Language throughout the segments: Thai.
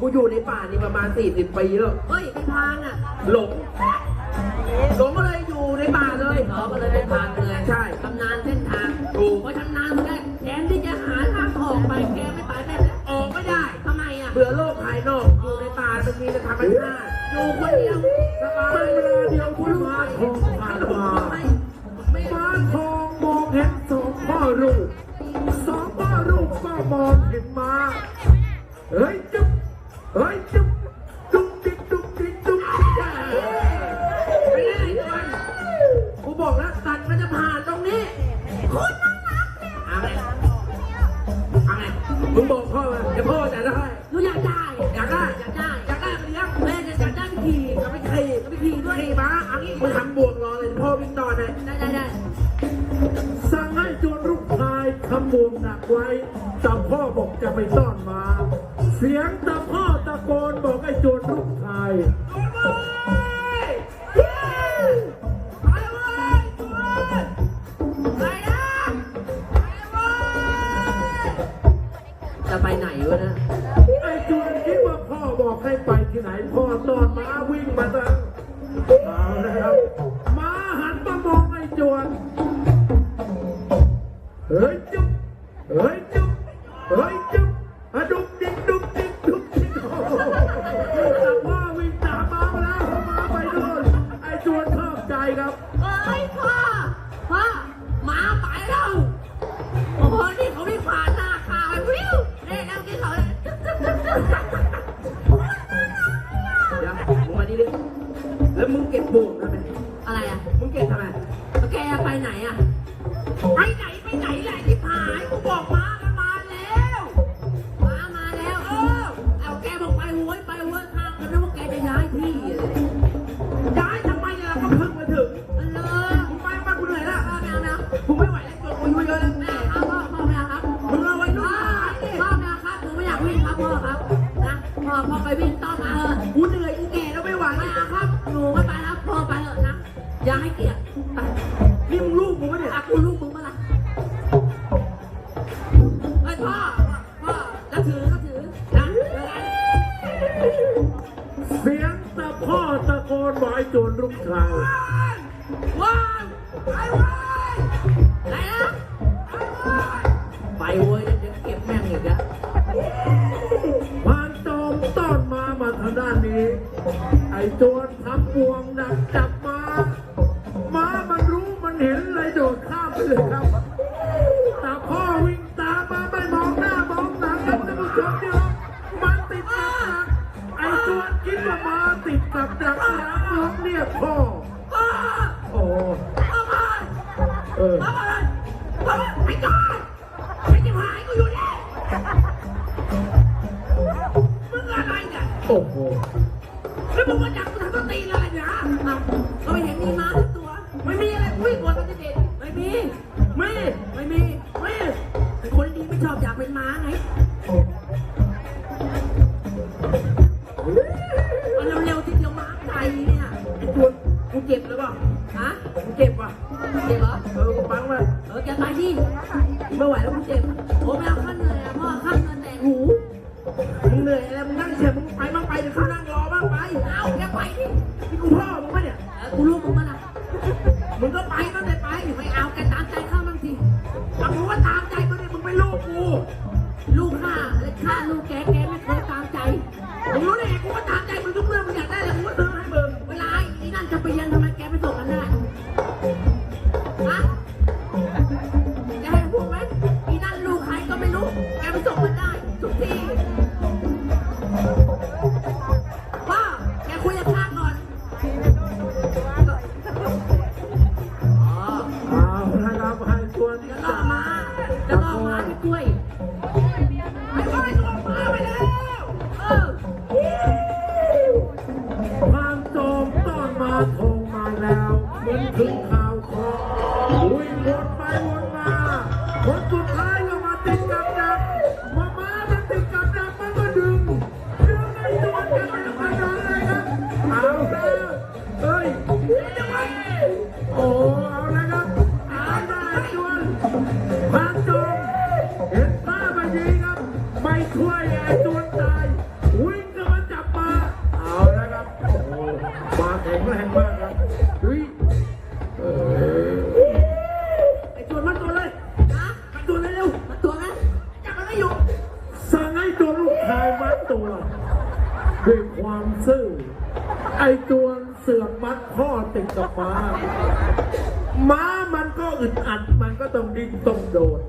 กูอยู่ในป่านี่ประมาณ 40 ปีแล้ว เฮ้ยเป็นพรานอะหลง หลงก็เลยอยู่ในป่าเลยเขาก็เลยเป็นพรานไปเลยใช่ชำนาญเส้นทางถูกพอชำนาญมาได้แทนที่จะหาทางออกไปแกไม่ไปแม่แล้วออกไม่ได้ทำไมอะ เบื่อโลกภายนอก อยู่ในป่ามันมีแต่ธรรมชาติอยู่คนเดียวสบายเป็นเวลาเดียวที่ม้าทองผ่านมาไม่ไม่ มึงบอกพ่อมาเดี๋ยวพ่อจะได้ หนูอยากได้ อยากได้ อยากได้อยากได้ไปเลี้ยงแม่จะอยากได้ไปขี่จะไปขี่จะไปขี่ด้วยขี่ม้าเอางี้มึงทำบวกรอเลยพ่อวิ่งนอนเลยได้ได้ได้สั่งให้โจรลูกชายทำบ่วงหนักไว้แต่พ่อบอกจะไปซ่อนม้าเสียงตะ แล้วมึงเก็บบ่วงทำไมอะไรอะ มึงเก็บ จรลูกชายว้าวไปเว้ยไหนนะไปเว้ยเดี๋ยวเก็บแม่งอีกอะพานจอมต้อนมามาทางด้านนี้ ไอ้โจรทำบวงดักจับมาม้ามันรู้มันเห็นเลยโดดข้ามไปเลยครับแต่พ่อวิ่งตามมาไม่มองหน้ามองหลังครับท่านผู้ชมเนี่ยครับมันติดกับดักไอ้โจรคิดว่ามาติดกับดักแล้วร้อง เรียกพ่อ พ่อโอ้พ่อพ่อเออพ่ออะไรพ่ไปก่อนไอ้ที่หายกูอยู่นี่มึงอะไรเนี่ยโอ้โห แล้วมึงมาจับกูทำต้นตีนอะไรเนี่ยอ้าวก็ไม่เห็นมีม้าทั้งตัว ไม่มีอะไรวิ่งวนมันจะเด็ดไม่มี ไม่ ไม่มี ไม่ คนดีไม่ชอบอยากเป็นม้าไง แกไปส่งมันได้ทุกที บางจงเห็นป้ามายีครับไปช่วยไอ้จวตายวิ่งเข้ามาจับปลาเอาแล้วครับปลาแข็งแรงมากครับเไอ้จวมันตัวเลยนะมันตัวเลยเร็วมันตัวนะจับมันไม่อยู่สั่งให้ตัวลูกชายมัดตัวด้วยความซื่อไอ้จวเสือกมัดพ่อติดกับปลา ม้ามันก็อึดอัด มันก็ต้องดิ้นต้องโดด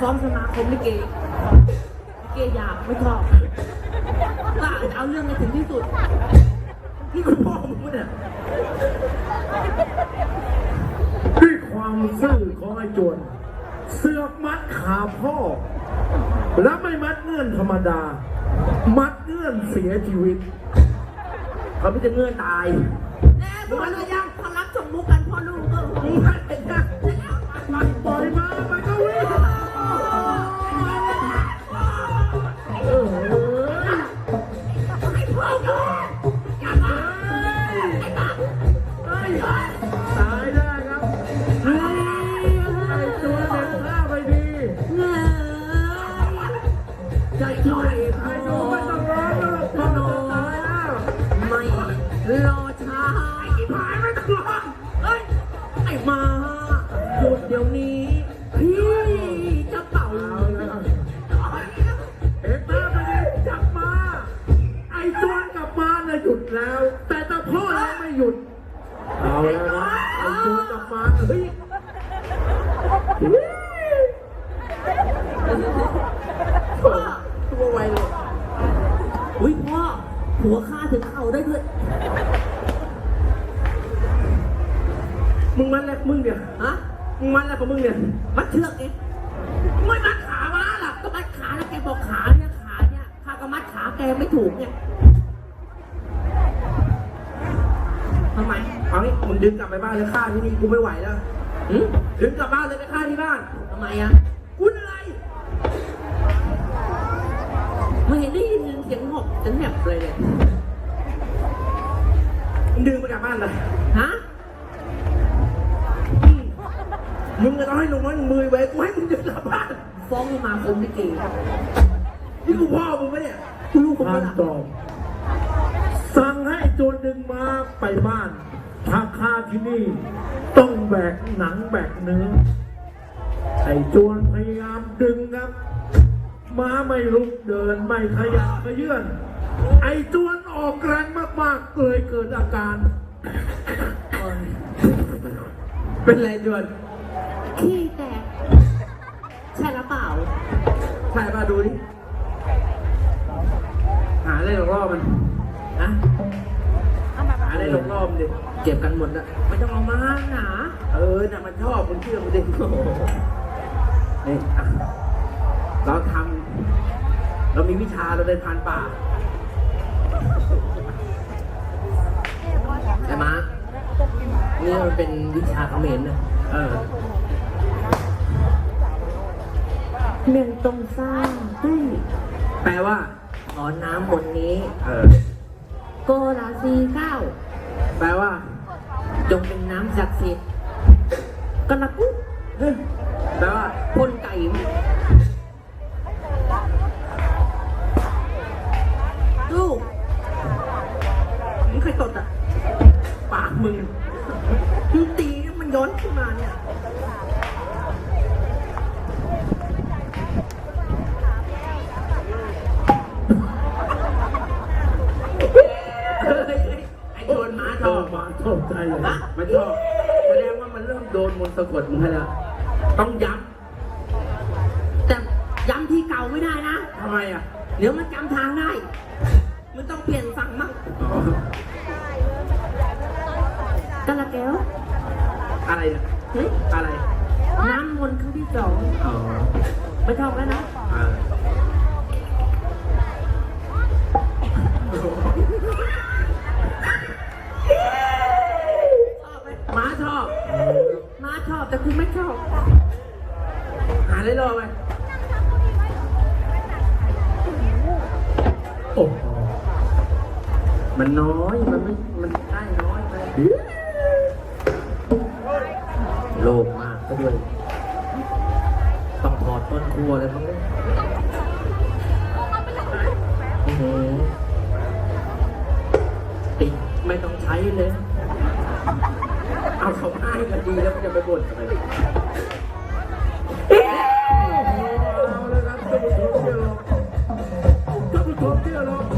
ข้าจะฟ้องสมาคมลิเกลิเกอยากไม่ชอบว่าจะเอาเรื่องให้ถึงที่สุดนี่กูพ่อมึงปะเนี่ยด้วยความซื่อของไอ้จวนเสือกมัดขาพ่อ แล้วไม่มัดเงื่อนธรรมดา มัดเงื่อนเสียชีวิต เขาไม่จะเงื่อนตายแน่พอรู้ยังพอรับสมมุกกันพ่อลูกก็มึงมัดเป็นนะปล่อยมามันก็วิ่ง หยุด เอาแล้วนะไอ้ตัวกลับมาเฮ้ยพ่อตัวไวเลยอุ้ยพ่อหัวข้าถึงเข่าได้ด้วยมึงมัดแล้วมึงเนี่ยฮะมึงมัดแล้วของมึงเนี่ยมัดเชือกเองไม่มัดขาม้าหรอกก็มัดขาแล้วแกบอกขาเนี่ยขาเนี่ยข้าก็มัดขาแกไม่ถูกเนี่ย ทำไม เอางี้มึงดึงกลับไปบ้านเลยฆ่าที่นี่กูไม่ไหวแล้วหืมดึงกลับบ้านเลยไปฆ่าที่บ้านทำไมอะ กูเหนื่อยไม่เห็นได้ยินเสียงหอบฉันแหบเลยเลยมึงดึงไปกลับบ้านเลยฮะ มึงก็ต้องให้ลุงน้อยมือไว้กูให้มึงดึงกลับบ้านฟ้องสมาคมลิเกนี่กูพ่อมึงปะเนี่ยคุณลูกผมทาก็งล่ะตรงสั่ง ให้โจรดึงมาไปบ้านถ้าฆ่าที่นี่ ต้องแบกหนังแบกเนื้อ ไอ้โจรพยายามดึงครับ ม้าไม่ลุกเดินไม่ขยับขยื่น ไอ้โจรออกแรงมากๆเลยเกิดอาการโอ้ยเป็นไรจวนขี้แตกใช่หรือเปล่าถ่ายมาดูดิ หาอะไรหลอกล่อมันนะ หาอะไรหลอกล่อมันดิเก็บกันหมดแล้วไม่ต้องเอามาหนาเออน่ะมันชอบมึงเชื่อมันดินี่อะเราทำเรามีวิชาเราเดินผ่านป่าแต่มานี่มันเป็นวิชาเขมรนะเออเมียงตรงสร้างตุ้ยแปลว่า ขอน้ำบนนี้ เออ โกลาซีเก้า แปลว่าจงเป็นน้ำศักดิ์สิทธิ์กระปุกแปลว่าพ่นไก่ดูมึงใครตดอะ ปากมึงมึงตีแล้วมันย้อนขึ้นมาเนี่ย มาเข้าใจเลยมันชอบแสดงว่ามันเริ่มโดนมนต์สะกดมึงให้แล้ว ต้องย้แต่ย้ำที่เก่าไม่ได้นะำทำไมอะ เดี๋ยวมันจำทางได้ มันต้องเปลี่ยนฝั่งมั้งอ๋อกะละแก้วอะไรเนี่ยเฮ้ยอะไร น้ำมนต์ครั้งที่สองอ๋อไม่ชอบแล้วนะ อ่าม้า แต่คุณไม่ชอบ หาเลยรอไปโอ้มันน้อย มันไม่ มันได้น้อยไปโลภมากก็ด้วย ต้องถอดต้นครัวเลยครับเนี่ยโอ้โหติไม่ต้องใช้เลย เอาเขาให้กันดีแล้วมันจะไปบ่นทำไมเอาเลยครับท่านผู้ชมเชื่าท่านผู้ชมเชื่า